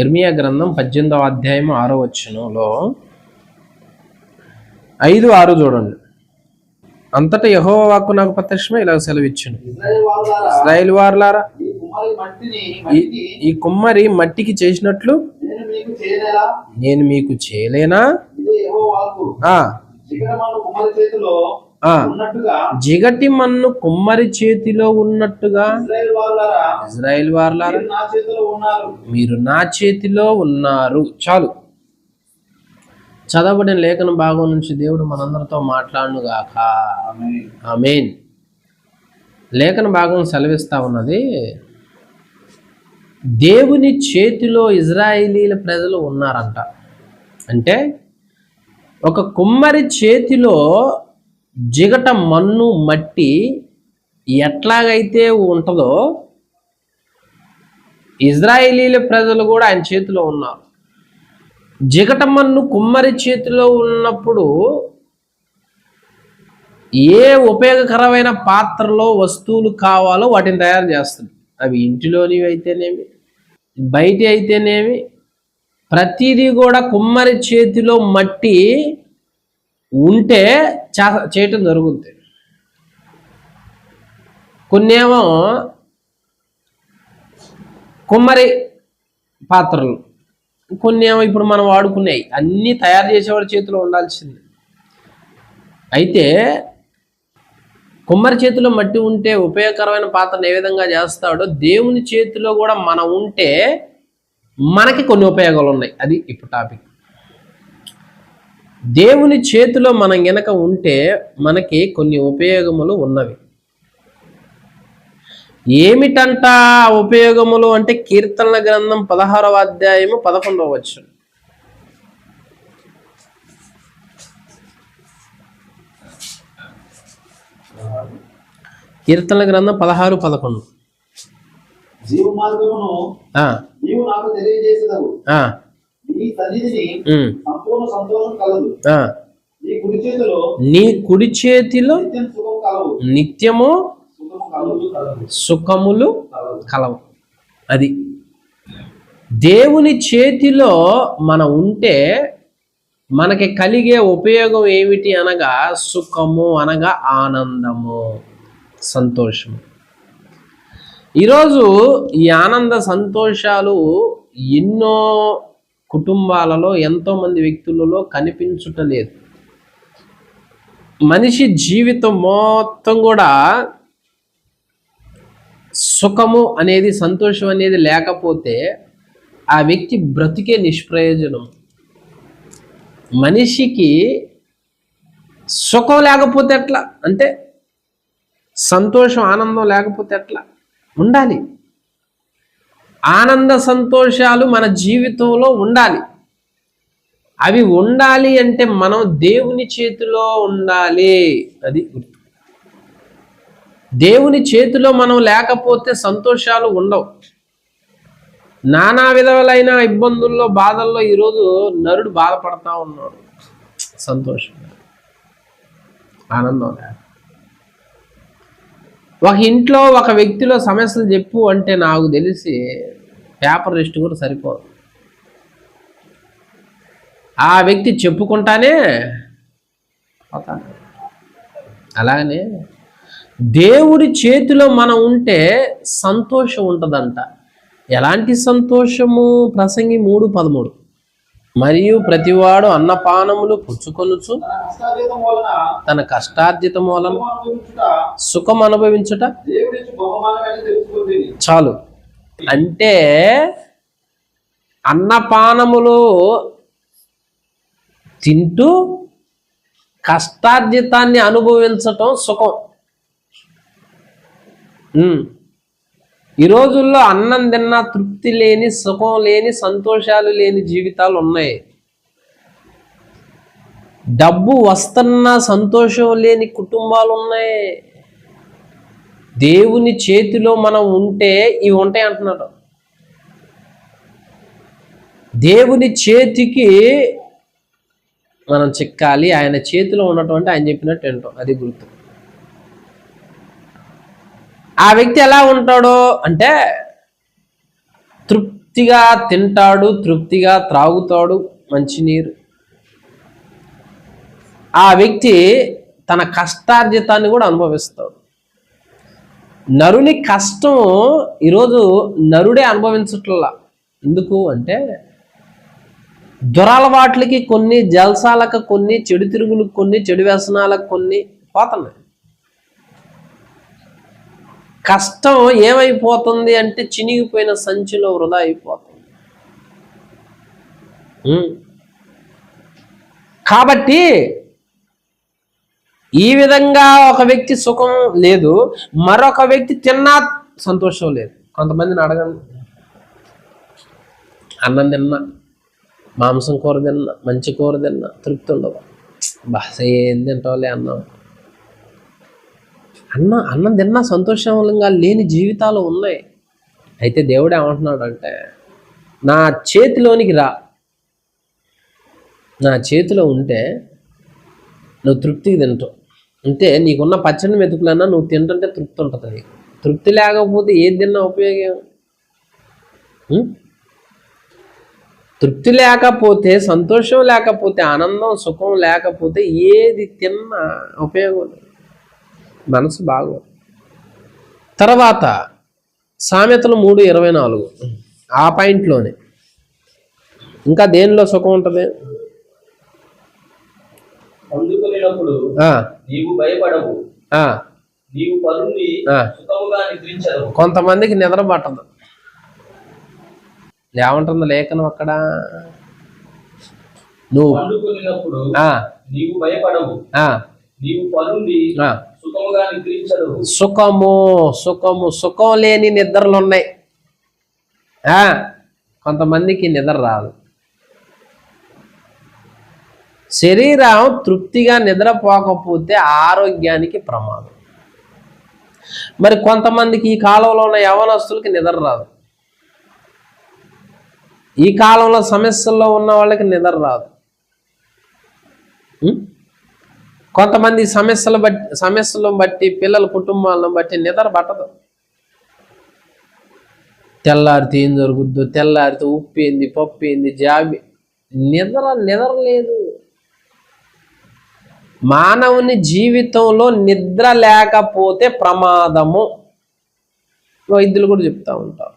ఇర్మియా గ్రంథం పద్దెనిమిదవ అధ్యాయం ఆరో వచ్చునులో ఐదు ఆరు చూడండి. అంతటా యహో వాక్కు నాకు ప్రత్యక్షమే ఇలా సెలవిచ్చును. ఇస్రాయిల్ వార్లారా ఈ కుమ్మరి మట్టికి చేసినట్లు నేను మీకు చేయలేనా? జిగటి మన్ను కుమ్మరి చేతిలో ఉన్నట్టుగా ఇజ్రాయెల్ వార్లారా మీరు నా చేతిలో ఉన్నారు. చాలు. చదవబడిన లేఖన భాగం నుంచి దేవుడు మనందరితో మాట్లాడునుగాక. ఆమేన్. లేఖన భాగం సెలవిస్తా ఉన్నది దేవుని చేతిలో ఇజ్రాయేలీల ప్రజలు ఉన్నారంట. అంటే ఒక కుమ్మరి చేతిలో జిగట మన్ను మట్టి ఎట్లాగైతే ఉంటుందో ఇజ్రాయేలీల ప్రజలు కూడా ఆయన చేతిలో ఉన్నారు. జిగట మన్ను కుమ్మరి చేతిలో ఉన్నప్పుడు ఏ ఉపయోగకరమైన పాత్రలో వస్తువులు కావాలో వాటిని తయారు చేస్తుంది. అవి ఇంటిలోనివి అయితేనేమి బయట అయితేనేమి ప్రతిదీ కూడా కుమ్మరి చేతిలో మట్టి ఉంటే చేయటం జరుగుతుంది కొన్నేమో కుమ్మరి పాత్రలు కొన్ని ఏమో ఇప్పుడు మనం వాడుకున్నాయి అన్నీ తయారు చేసేవాడి చేతిలో ఉండాల్సింది. అయితే కుమ్మరి చేతిలో మట్టి ఉంటే ఉపయోగకరమైన పాత్రను ఏ విధంగా చేస్తాడో దేవుని చేతిలో కూడా మనం ఉంటే మనకి కొన్ని ఉపయోగాలు ఉన్నాయి. అది ఇప్పుడు టాపిక్. దేవుని చేతిలో మనం గనక ఉంటే మనకి కొన్ని ఉపయోగములు ఉన్నవి. ఏమిటంట ఉపయోగములు అంటే కీర్తనల గ్రంథం పదహారవ అధ్యాయము పదకొండవ వచ్చు కీర్తనల గ్రంథం పదహారు పదకొండు. జీవ మార్గమును ఆ, నీవు నాకు తెలియజేసేదవు ఆ, నీ కుడి చేతిలో నిత్యము సుఖములు కలవు. అది. దేవుని చేతిలో మనం ఉంటే మనకి కలిగే ఉపయోగం ఏమిటి అనగా సుఖము అనగా ఆనందము సంతోషము. ఈరోజు ఈ ఆనంద సంతోషాలు ఎన్నో కుటుంబాలలో ఎంతోమంది వ్యక్తులలో కనిపించుటలేదు మనిషి జీవితం మొత్తం కూడా సుఖము అనేది సంతోషం అనేది లేకపోతే ఆ వ్యక్తి బ్రతికే నిష్ప్రయోజనం. మనిషికి సుఖం లేకపోతే ఎట్లా? అంటే సంతోషం ఆనందం లేకపోతే ఎట్లా? ఉండాలి. ఆనంద సంతోషాలు మన జీవితంలో ఉండాలి. అవి ఉండాలి అంటే మనం దేవుని చేతిలో ఉండాలి అది గుర్తు. దేవుని చేతిలో మనం లేకపోతే సంతోషాలు ఉండవు. నానా విధములైన ఇబ్బందుల్లో బాధల్లో ఈరోజు నరుడు బాధపడతా ఉన్నాడు. సంతోషం ఆనందం లేక ఒక ఇంట్లో ఒక వ్యక్తిలో సమస్యలు చెప్పు అంటే నాకు తెలిసి పేపర్ లిస్ట్ కూడా సరిపోదు. ఆ వ్యక్తి చెప్పుకుంటానే పోతాను అలాగనే దేవుడి చేతిలో మనం ఉంటే సంతోషం ఉంటుందంట. ఎలాంటి సంతోషము? ప్రసంగి మూడు పదమూడు. మరియు ప్రతివాడు అన్నపానములు పుచ్చుకొనుచు తన కష్టార్జితం మూలం సుఖం అనుభవించుట చాలు. అంటే అన్నపానములు తింటూ కష్టార్జితాన్ని అనుభవించటం సుఖం. ఈ రోజుల్లో అన్నం తిన్నా తృప్తి లేని సుఖం లేని సంతోషాలు లేని జీవితాలు ఉన్నాయి. డబ్బు వస్తున్న సంతోషం లేని కుటుంబాలు ఉన్నాయి. దేవుని చేతిలో మనం ఉంటే ఇవి ఉంటాయి అంటున్నాడు దేవుని చేతికి మనం చిక్కాలి ఆయన చేతిలో ఉన్నటువంటి ఆయన చెప్పినట్టు వింటాం. అది గుర్తు. ఆ వ్యక్తి ఎలా ఉంటాడో అంటే తృప్తిగా తింటాడు తృప్తిగా త్రాగుతాడు మంచినీరు. ఆ వ్యక్తి తన కష్టార్జితాన్ని కూడా అనుభవిస్తాడు. నరుని కష్టం ఈరోజు నరుడే అనుభవించట్లా. ఎందుకు అంటే దురలవాట్లకి కొన్ని జల్సాలకు కొన్ని చెడు తిరుగులకు కొన్ని చెడు వ్యసనాలకు కొన్ని పోతున్నాయి. కష్టం ఏమైపోతుంది అంటే చినిగిపోయిన సంచిలో వృధా అయిపోతుంది. కాబట్టి ఈ విధంగా ఒక వ్యక్తి సుఖం లేదు మరొక వ్యక్తి తిన్నా సంతోషం లేదు. కొంతమందిని అడగండి. అన్నం తిన్నా మాంసం కూర తిన్నా మంచి కూర తిన్నా తృప్తి ఉండదు. బస్ ఏం తింటావులే అన్నం. అన్న అన్నం తిన్నా సంతోషంగా లేని జీవితాలు ఉన్నాయి. అయితే దేవుడు ఏమంటున్నాడు అంటే నా చేతిలోనికి రా. నా చేతిలో ఉంటే నువ్వు తృప్తికి తింటావు. అంటే నీకున్న పచ్చడిని వెతుకులన్నా నువ్వు తింటుంటే తృప్తి ఉంటుంది నీకు. తృప్తి లేకపోతే ఏది తిన్నా ఉపయోగం? తృప్తి లేకపోతే సంతోషం లేకపోతే ఆనందం సుఖం లేకపోతే ఏది తిన్నా ఉపయోగం మనసు బాగోదు తర్వాత సామెతలు మూడు ఇరవై నాలుగు. ఆ పాయింట్లోనే. ఇంకా దేనిలో సుఖం ఉంటుంది? కొంతమందికి నిద్ర పట్టదు. ఏమంటుంది లేఖనం అక్కడ? నువ్వు పండుకొనినప్పుడు ఆ, నీవు భయపడవు. నీవు సుఖము సుఖము సుఖం లేని నిద్రలు ఉన్నాయి. ఆ, కొంతమందికి నిద్ర రాదు. శరీరం తృప్తిగా నిద్రపోకపోతే ఆరోగ్యానికి ప్రమాదం. మరి కొంతమందికి ఈ కాలంలో ఉన్న యవనస్తులకి నిద్ర రాదు. ఈ కాలంలో సమస్యల్లో ఉన్న వాళ్ళకి నిద్ర రాదు. కొంతమంది సమస్యలు బట్టి సమస్యలను బట్టి పిల్లల కుటుంబాలను బట్టి నిద్ర పట్టదు. తెల్లారితే ఏం జరుగుద్దు తెల్లారితే ఉప్పు ఏంది పప్పు ఏంది జాబి నిద్ర నిద్ర లేదు. మానవుని జీవితంలో నిద్ర లేకపోతే ప్రమాదము. వైద్యులు కూడా చెప్తా ఉంటారు.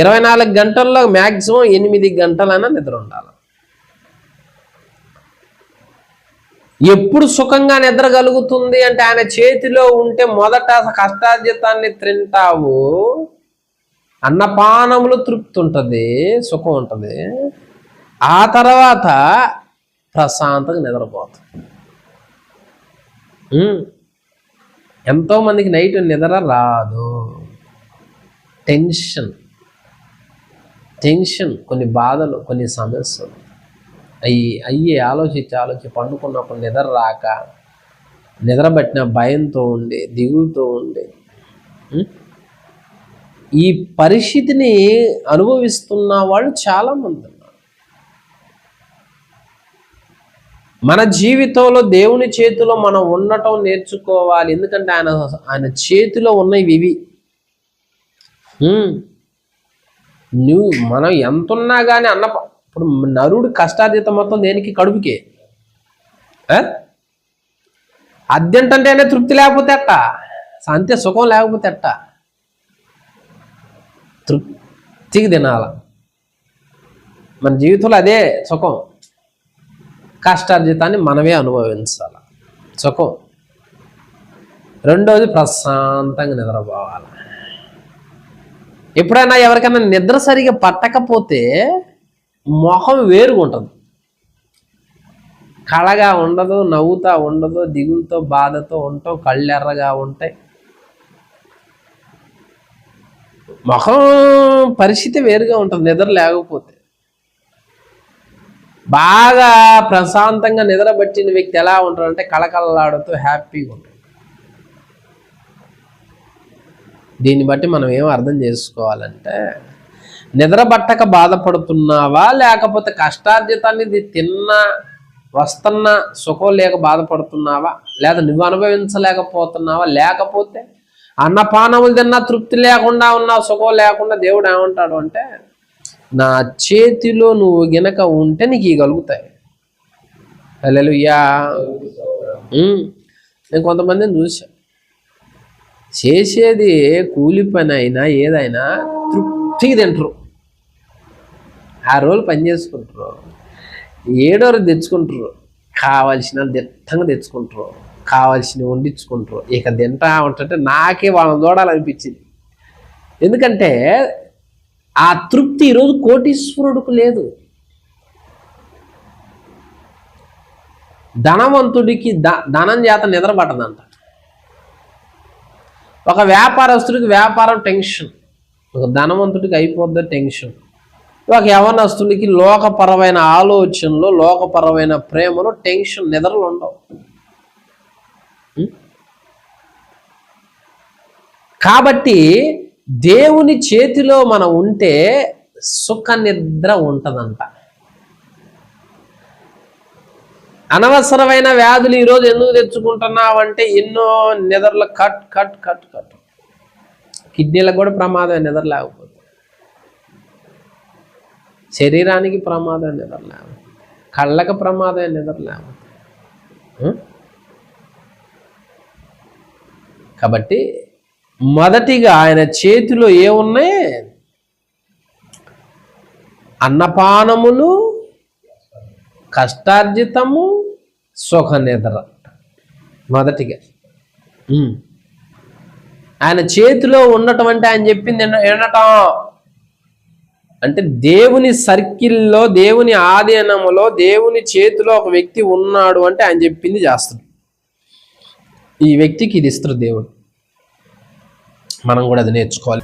ఇరవై నాలుగు గంటల్లో మ్యాక్సిమం ఎనిమిది గంటలైనా నిద్ర ఉండాలి. ఎప్పుడు సుఖంగా నిద్ర కలుగుతుంది అంటే ఆయన చేతిలో ఉంటే మొదట కష్టార్జితాన్ని తింటావు. అన్నపానములు తృప్తి ఉంటుంది సుఖం ఉంటుంది. ఆ తర్వాత ప్రశాంతంగా నిద్రపోతుంది ఎంతోమందికి ఎంతో మందికి నైట్ నిద్ర రాదు. టెన్షన్. టెన్షన్ కొన్ని బాధలు కొన్ని సమస్యలు. అయ్యి అయ్యి ఆలోచించి ఆలోచి పండుకున్నప్పుడు నిద్ర రాక నిద్రబట్టిన భయంతో ఉండి దిగులుతో ఉండి ఈ పరిస్థితిని అనుభవిస్తున్న వాళ్ళు చాలామంది ఉన్నారు. మన జీవితంలో దేవుని చేతిలో మనం ఉండటం నేర్చుకోవాలి. ఎందుకంటే ఆయన ఆయన చేతిలో ఉన్నవి ఇవి. నువ్వు మనం ఎంత ఉన్నా కానీ అన్న ఇప్పుడు నరుడు కష్టాతీతం మొత్తం దేనికి? కడుపుకి. ఆ? అద్దెంటంటేనే తృప్తి లేకపోతే అట్ట అంతే సుఖం లేకపోతే అట్ట తృప్తికి తినాల. మన జీవితంలో అదే సుఖం. కష్టార్జితాన్ని మనమే అనుభవించాలి. సుఖం. రెండోది ప్రశాంతంగా నిద్రపోవాలి. ఎప్పుడైనా ఎవరికైనా నిద్ర సరిగా పట్టకపోతే మొహం వేరుగా ఉంటుంది. కళగా ఉండదు నవ్వుతా ఉండదు దిగులతో బాధతో ఉంటాం కళ్ళెర్రగా ఉంటాయి. మొహం పరిస్థితి వేరుగా ఉంటుంది నిద్ర లేకపోతే. బాగా ప్రశాంతంగా నిద్ర పట్టిన వ్యక్తి ఎలా ఉంటాడంటే కళకళలాడుతూ హ్యాపీగా ఉంటాడు. దీన్ని బట్టి మనం ఏం అర్థం చేసుకోవాలంటే నిద్రబట్టక బాధపడుతున్నావా? లేకపోతే కష్టార్జితాన్ని ఇది తిన్నా వస్తున్న సుఖం లేక బాధపడుతున్నావా? లేదా నువ్వు అనుభవించలేకపోతున్నావా? లేకపోతే అన్నపానములు తిన్నా తృప్తి లేకుండా ఉన్నా సుఖం లేకుండా దేవుడు ఏమంటాడు అంటే నా చేతిలో నువ్వు గినక ఉంటే నీకు ఇగలుగుతాయి హల్లెలూయా. ఉమ్. నేను కొంతమందిని చూసా చేసేది కూలి పని అయినా ఏదైనా తృప్తి తృప్తిగా తింటారు. ఆ రోజులు పని చేసుకుంటారు. ఏడో రోజు తెచ్చుకుంటారు. కావాల్సిన దిట్టంగా తెచ్చుకుంటారు. కావాల్సినవి వండించుకుంటారు. ఇక తింటా ఉంటుంటే నాకే వాళ్ళని చూడాలనిపించింది. ఎందుకంటే ఆ తృప్తి ఈరోజు కోటీశ్వరుడికి లేదు. ధనవంతుడికి ద ధనం చేత నిద్రపడదంట ఒక వ్యాపారస్తుడికి వ్యాపారం టెన్షన్. ఒక ధనవంతుడికి అయిపోద్ది టెన్షన్. ఒక యవనస్తుడికి లోకపరమైన ఆలోచనలు లోకపరమైన ప్రేమలో టెన్షన్ నిద్రలు ఉండవు. కాబట్టి దేవుని చేతిలో మనం ఉంటే సుఖ నిద్ర ఉంటుందంట. అనవసరమైన వ్యాధులు ఈరోజు ఎందుకు తెచ్చుకుంటున్నావంటే ఎన్నో నిద్రలు కట్ కట్ కట్ కట్. కిడ్నీలకు కూడా ప్రమాదం నిద్ర లేకపోతే. శరీరానికి ప్రమాదం నిద్ర లేకపోతే. కళ్ళకు ప్రమాదం నిద్ర లేకపోతే. కాబట్టి మొదటిగా ఆయన చేతిలో ఏమున్నాయి? అన్నపానములు కష్టార్జితము సుఖ నిద్ర మొదటిగా ఆయన చేతిలో ఉండటం అంటే ఆయన చెప్పింది ఎన్న- వినటం అంటే దేవుని సర్కిల్లో దేవుని ఆధీనములో దేవుని చేతిలో ఒక వ్యక్తి ఉన్నాడు అంటే ఆయన చెప్పింది చేస్తాడు ఈ వ్యక్తికి ఇది ఇస్తారు దేవుడు. మనం కూడా అది నేర్చుకోవాలి.